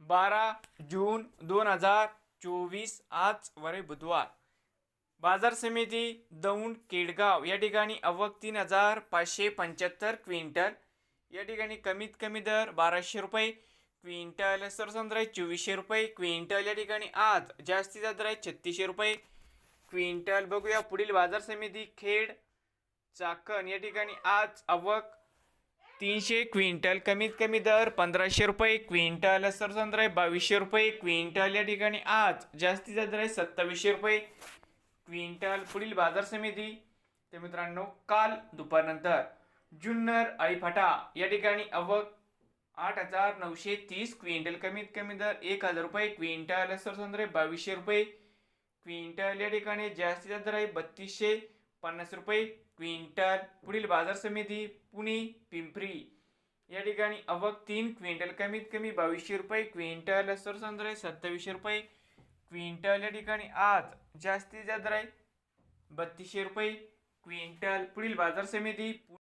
बारा जून दोन हजार चोवीस आज वरे बुधवार. बाजार समिती दौंड केडगाव या ठिकाणी अवक तीन हजार पाचशे पंच्याहत्तर क्विंटल या ठिकाणी कमीत कमी दर बाराशे रुपये क्विंटल सरसंद्र आहे चोवीसशे रुपये क्विंटल या ठिकाणी आज जास्तीचा दर आहे छत्तीसशे रुपये क्विंटल. बघूया पुढील बाजार समिती खेड चाकण या ठिकाणी आज अवक तीनशे क्विंटल कमीत कमी दर पंधराशे रुपये क्विंटल सरसंद्र आहे बावीसशे रुपये क्विंटल या ठिकाणी. आज जास्तीचा दर आहे सत्तावीसशे रुपये क्विंटल. पुढील बाजार समिती ते मित्रांनो काल दुपारनंतर. जुन्नर आळीफाटा या ठिकाणी अवघ आठ हजार नऊशे तीस क्विंटल कमीत कमी दर एक हजार रुपये क्विंटल. सरसंद्र आहे बावीसशे रुपये क्विंटल या ठिकाणी. जास्तीचा दर आहे बत्तीसशे पन्नास रुपये क्विंटल पुढील बाजार समिती पुणे पिंपरी. या ठिकाणी अवक तीन क्विंटल कमीत कमी बावीसशे रुपये क्विंटल सरसंद्र आहे सत्तावीसशे रुपये क्विंटल या ठिकाणी आज जास्तीचा दर आहे बत्तीसशे रुपये क्विंटल पुढील बाजार समिती पु-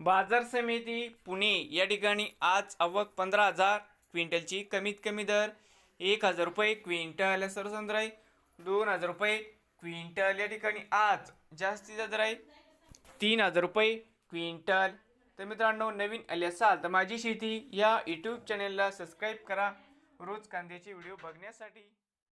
बाजार समिती पुणे. या ठिकाणी आज अवक पंधरा हजार क्विंटलची कमीत कमी दर एक हजार रुपये क्विंटल सरसंद्र आहे दोन हजार रुपये क्विंटल या ठिकाणी आज जास्तीचा दर आहे तीन हजार रुपये क्विंटल. तर मित्रांनो नवीन आले असाल तर माझी शेती या यूट्यूब चॅनेलला सबस्क्राईब करा. रोज कांद्याचे व्हिडिओ बघण्यासाठी.